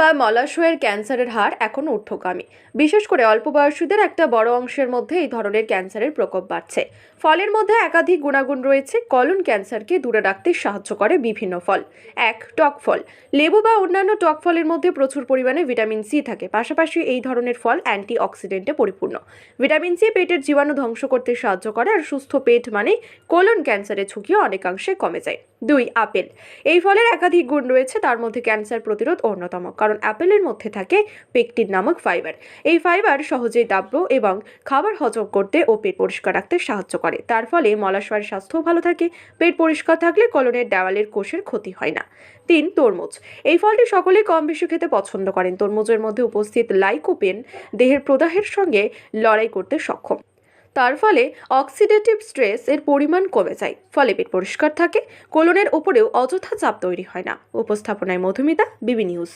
বা মলাশয়ের ক্যান্সারের হার এখন ঊর্ধ্বগামী। বিশেষ করে অল্প বয়সীদের একটা বড় অংশের মধ্যে এই ধরনের ক্যান্সারের প্রকোপ বাড়ছে। ফলের মধ্যে একাধিক গুণাগুণ রয়েছে। কলন ক্যান্সারকে দূরে রাখতে সাহায্য করে বিভিন্ন ফল। এক, টক ফল। লেবু বা অন্যান্য টক ফলের মধ্যে প্রচুর পরিমাণে ভিটামিন সি থাকে। পাশাপাশি এই ধরনের ফল অ্যান্টি অক্সিডেন্টে পরিপূর্ণ। ভিটামিন সি পেটের জীবাণু ধ্বংস করতে সাহায্য করে আর সুস্থ পেট মানে কোলন ক্যান্সারের ঝুঁকিও অনেকাংশে কমে যায়। দুই, আপেল। এই ফলের একাধিক গুণ রয়েছে, তার মধ্যে ক্যান্সার প্রতিরোধ অন্যতম, কারণ অ্যাপেলের মধ্যে থাকে পেকটিন নামক ফাইবার এই ফাইবার সহজেই দাব্য এবং খাবার হজম করতে ও পেট পরিষ্কার রাখতে সাহায্য করে। তার ফলে মলাশয়ের স্বাস্থ্যও ভালো থাকে, পেট পরিষ্কার থাকলে কলনের দেওয়ালের কোষের ক্ষতি হয় না। তিন, তরমুজ। এই ফলটি সকলেই কম বেশি খেতে পছন্দ করেন। তরমুজের মধ্যে উপস্থিত লাইকোপেন দেহের প্রদাহের সঙ্গে লড়াই করতে সক্ষম। তার ফলে অক্সিডেটিভ স্ট্রেস এর পরিমাণ কমে যায়। ফলে পেট পরিষ্কার থাকে, কোলনের ওপরেও অযথা চাপ তৈরি হয় না। উপস্থাপনায় মধুমিতা, বিবি নিউজ।